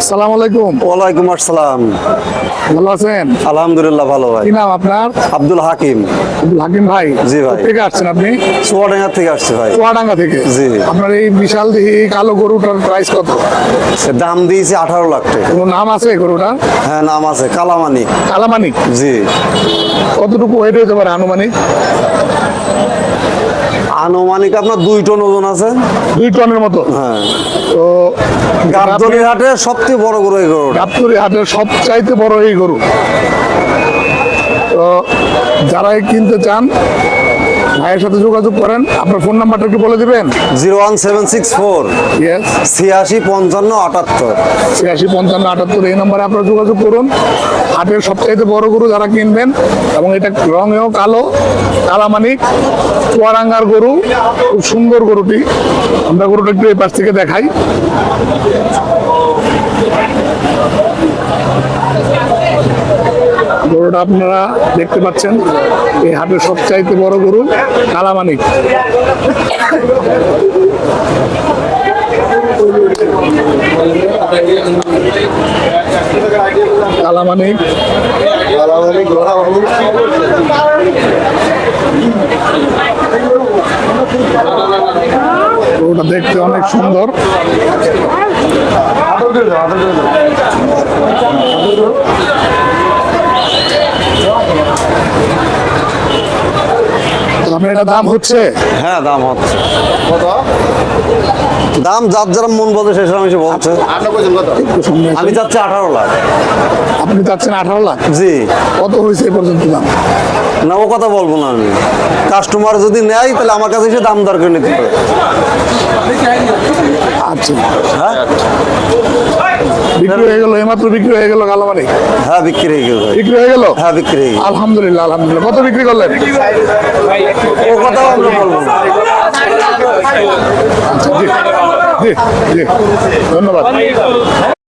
আসসালামু আলাইকুম। ওয়ালাইকুম আসসালাম। ভালো আছেন? আলহামদুলিল্লাহ ভালো ভাই। কি নাম আপনার? আব্দুল হাকিম। আব্দুল হাকিম ভাই জি ভাই। থেকে আসছেন আপনি? চুয়াডাঙ্গা থেকে আসছে ভাই। চুয়াডাঙ্গা থেকে? জি। আপনার এই বিশাল দেহি কালো গরুটার প্রাইস কত? দাম দিয়েছে আঠারো লাখ টাকা। কোনো নাম আছে গরুটার? হ্যাঁ নাম আছে কালামানি কালামানিক? জি। কতটুকু ওয়েট হতে পারে আনুমানিক? আনুমানিক আপনার দুই টন ওজন আছে। দুই টনের মতো। হ্যাঁ। তো হাটে সবচেয়ে বড় গরু এই গরু গাবতলি হাটের সবচাইতে বড় এই গরু। তো যারাই কিনতে চান ভাইয়ের সাথে যোগাযোগ করেন। আপনার ফোন নাম্বারটা কি বলে দিবেন? Zero one seven six four ছিয়াশি পঞ্চান্ন আটাত্তর। ছিয়াশি পঞ্চান্ন আটাত্তর এই নম্বরে আপনারা যোগাযোগ করুন। হাটের সবচাইতে বড় গরু যারা কিনবেন এবং এটা রঙেও কালো কালামানিক চুয়ারাঙ্গার গরু খুব সুন্দর গরুটি। আমরা গরুটা একটু এই পাশ থেকে দেখাই। গরুটা আপনারা দেখতে পাচ্ছেন। এই হাটের সবচাইতে বড় গরু কালামানিক কালামানিক গরুটা দেখতে অনেক সুন্দর। তো আপনার এটা দাম হচ্ছে? হ্যাঁ দাম হচ্ছে। দাম যার যারা মন বলছে সে সময় এসে বলছে। আমি যাচ্ছি আঠারো লাখ। আপনি চাচ্ছেন আঠারো লাখ? জি। কত হয়েছে এ পর্যন্ত দাম? না ও কথা বলব না আমি। কাস্টমার যদি নেয় তাহলে আমার কাছে এসে দাম দরকার নিতে পারে আচ্ছা। হ্যাঁ? বিক্রি হয়ে গেল এইমাত্র বিক্রি হয়ে গেল কালামারি। হ্যাঁ বিক্রি হয়ে গেল বিক্রি হয়ে গেল? হ্যাঁ বিক্রি হয়ে গেল। আলহামদুলিল্লাহ আলহামদুলিল্লাহ। কত বিক্রি করলেন? ও কথাও আমরা বলব না। জি জি জি ধন্যবাদ।